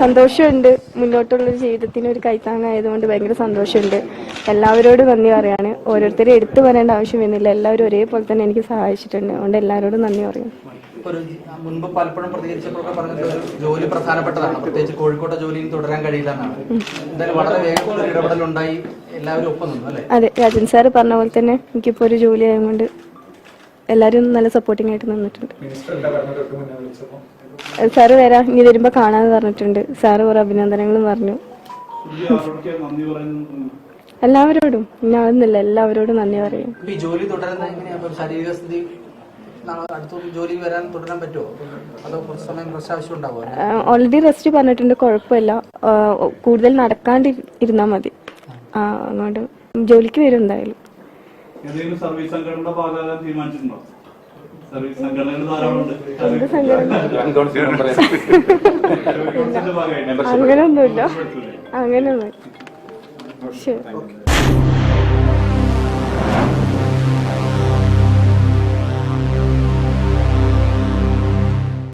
സന്തോഷമുണ്ട്. മുന്നോട്ടുള്ള ജീവിതത്തിന് ഒരു കൈത്താങ്ങായതുകൊണ്ട് ഭയങ്കര സന്തോഷമുണ്ട്. എല്ലാവരോടും നന്ദി പറയാണ്. ഓരോരുത്തരെ എടുത്തു പറയേണ്ട ആവശ്യം വരുന്നില്ല. എല്ലാവരും ഒരേപോലെ തന്നെ എനിക്ക് സഹായിച്ചിട്ടുണ്ട്. അതുകൊണ്ട് എല്ലാവരോടും നന്ദി പറയും. മുൻപ് പലപ്പോഴും പ്രതികരിച്ചപ്പോഴൊക്കെ പറഞ്ഞത് ജോലി പ്രധാനപ്പെട്ടതാണ്. പ്രത്യേകിച്ച് കോഴിക്കോട്ടെ ജോലിയിൽ തുടരാൻ കഴിയില്ല എന്നാണ്. എന്തായാലും വളരെ ഒരു ഇടപെടലുണ്ടായി. എല്ലാവരും ഒപ്പം നിന്നു അല്ലേ? അതെ രാജൻ സാർ പറഞ്ഞ പോലെ തന്നെ എനിക്കിപ്പോ ഒരു ജോലി ആയതുകൊണ്ട് എല്ലാവരും നല്ല സപ്പോർട്ടിംഗ് ആയിട്ട് നിന്നിട്ടുണ്ട്. സാറ് വരാം ഇനി വരുമ്പോൾ കാണാമെന്ന് പറഞ്ഞിട്ടുണ്ട്. സാറ് കുറെ അഭിനന്ദനങ്ങളും പറഞ്ഞു. എല്ലാവരോടും. ഇന്നാവുന്നില്ല എല്ലാവരോടും നന്ദി പറയും. ഈ ജോലി തുടരുന്ന എങ്ങനെയാ? ശാരീരിക സ്ഥിതി ഓൾറെഡി റെസ്റ്റ് പറഞ്ഞിട്ടുണ്ട്. കുഴപ്പമില്ല. കൂടുതൽ നടക്കാണ്ട് ഇരുന്നാൽ മതി. ആ അങ്ങോട്ട് ജോലിക്ക് വരും എന്തായാലും. ഏതെങ്കിലും സർവീസ് സംഘടനയുടെ ഭാഗമാകാൻ തീരുമാനിച്ചിട്ടുണ്ടോ? സർവീസ് സംഘടനകൾ ധാരാളം ഉണ്ട് സംഘടന? അങ്ങനെയൊന്നുമില്ല അങ്ങനെയൊന്നും ശരി.